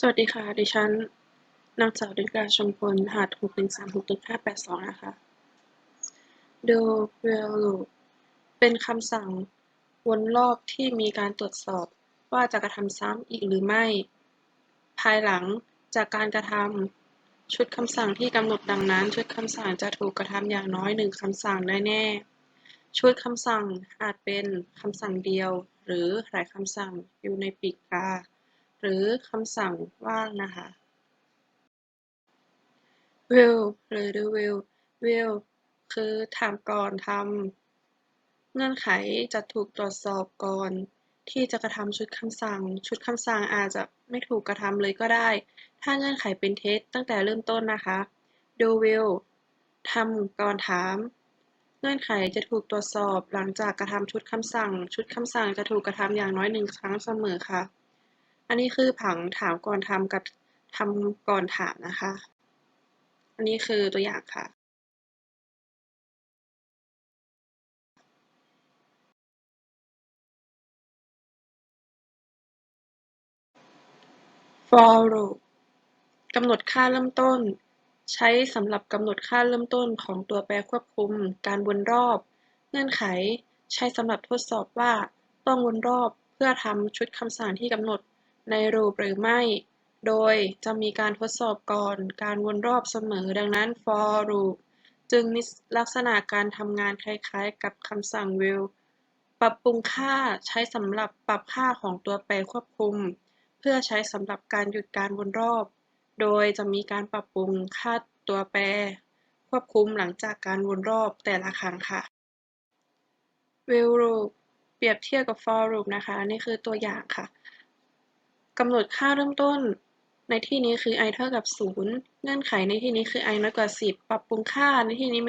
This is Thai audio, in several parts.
สวัสดีค่ะ ดิฉันนางสาวดนกาชมพลหัส6136582นะคะ do while loop เป็นคำสั่งวนรอบที่มีการตรวจสอบว่าจะกระทำซ้ำอีกหรือไม่ ภายหลังจากการกระทำชุดคำสั่งที่กำหนดดังนั้น ชุดคำสั่งจะถูกกระทำอย่างน้อยหนึ่งคำสั่งแน่ๆชุดคำสั่งอาจเป็นคำสั่งเดียว หรือหลายคำสั่งอยู่ในปีกกา หรือคำสั่งว่างนะคะ will หรือ do will will คือถามก่อนทำเงื่อนไขจะถูกตรวจสอบก่อน ที่จะกระทำชุดคำสั่ง ชุดคำสั่งอาจจะไม่ถูกกระทำเลยก็ได้ ถ้าเงื่อนไขเป็นเท็จตั้งแต่เริ่มต้นนะคะ do will ทำก่อนถาม เงื่อนไขจะถูกตรวจสอบหลังจากกระทำชุดคำสั่ง ชุดคำสั่งจะถูกกระทำอย่างน้อยหนึ่งครั้งเสมอค่ะ อันนี้คือผังถามก่อนทำกับทำก่อนถามนะคะ อันนี้คือตัวอย่างค่ะ for loop กำหนดค่าเริ่มต้น ใช้สำหรับกำหนดค่าเริ่มต้นของตัวแปรควบคุม การวนรอบ เงื่อนไข ใช้สำหรับทดสอบว่าต้องวนรอบเพื่อทำชุดคำสั่งที่กำหนด ในรูปหรือไม่ โดยจะมีการทดสอบก่อนการวนรอบเสมอ ดังนั้น for loop จึงมีลักษณะการทำงานคล้ายๆ กับคำสั่ง will ปรับปรุงค่าใช้สำหรับปรับค่าของตัวแปรควบคุม เพื่อใช้สำหรับการหยุดการวนรอบ โดยจะมีการปรับปรุงค่าตัวแปร ควบคุมหลังจากการวนรอบแต่ละครั้งค่ะ will loop เปรียบเทียบกับ for loop นะคะ นี่คือตัวอย่างค่ะ กำหนดค่าเริ่มต้น ในที่นี้คือ i เท่ากับ 0 เงื่อนไขในที่นี้คือ i น้อยกว่า 10 ปรับปรุงค่าในที่นี้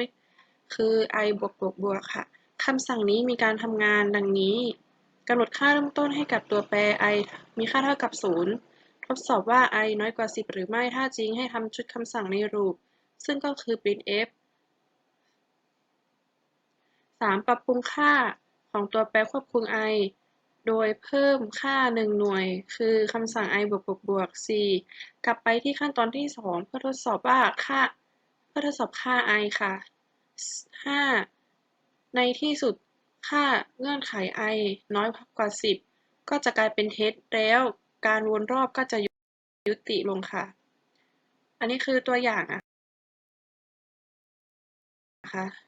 คือ i บวกบวกบวกค่ะคำสั่งนี้มีการทำงานดังนี้กำหนดค่าเริ่มต้นให้กับตัวแปร i มีค่าเท่ากับ 0 ทดสอบว่า i น้อยกว่า 10 หรือไม่ถ้าจริงให้ทำชุดคำสั่งในรูป ซึ่งก็คือ printf 3. ปรับปรุงค่าของตัวแปรควบคุม i โดยเพิ่มค่า 1 หน่วย คือคำสั่ง i บวกบวกบวก 4. กลับไปที่ขั้นตอนที่ 2 เพื่อทดสอบว่าค่า เพื่อทดสอบค่า i ค่ะ 5. ในที่สุดค่าเงื่อนไข i น้อยกว่า 10 ก็จะกลายเป็นเท็จแล้วการวนรอบก็จะยุติลงค่ะ อันนี้คือตัวอย่างนะคะ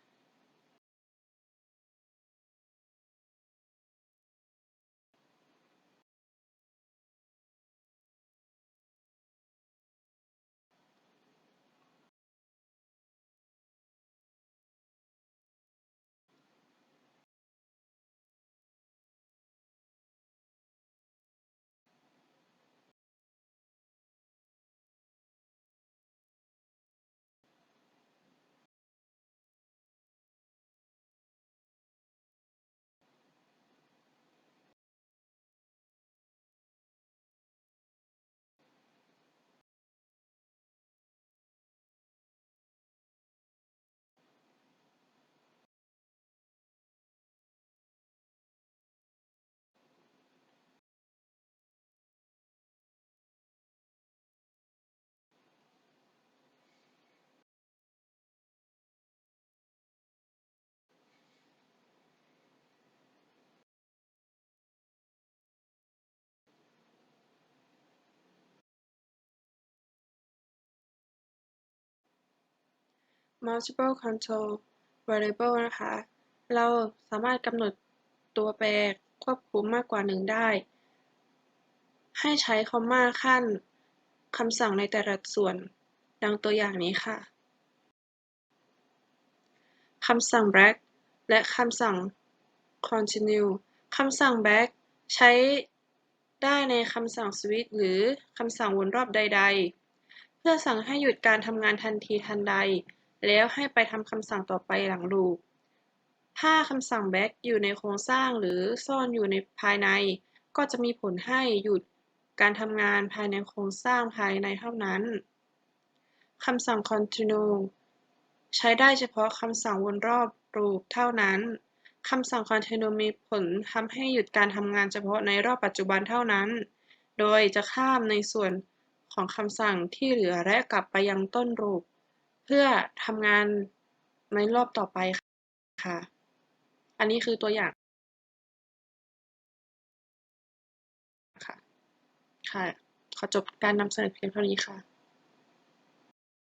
multiple control variable นะคะ เราสามารถกำหนดตัวแปรควบคุมมากกว่าหนึ่งได้ ให้ใช้คอมมาขั้นคำสั่งในแต่ละส่วนดังตัวอย่างนี้ค่ะ คำสั่ง back และคำสั่ง continue คำสั่ง back ใช้ได้ในคำสั่ง switch หรือคำสั่งวนรอบใด ๆ เพื่อสั่งให้หยุดการทำงานทันทีทันใด แล้วให้ไปทำคำสั่งต่อไปหลังลูปถ้าคำสั่ง back อยู่ในโครงสร้างหรือซ่อนอยู่ในภายใน ก็จะมีผลให้หยุดการทำงานภายในโครงสร้างภายในเท่านั้นคำสั่ง continue ใช้ได้เฉพาะคำสั่งวนรอบรูปเท่านั้น คำสั่ง continue มีผลทำให้หยุดการทำงานเฉพาะในรอบปัจจุบันเท่านั้น โดยจะข้ามในส่วนของคำสั่งที่เหลือและกลับไปยังต้นรูป พื่อทำงานในรอบต่อไปค่ะ อันนี้คือตัวอย่างค่ะ ค่ะ ขอจบการนำเสนอเพียงเท่านี้ค่ะ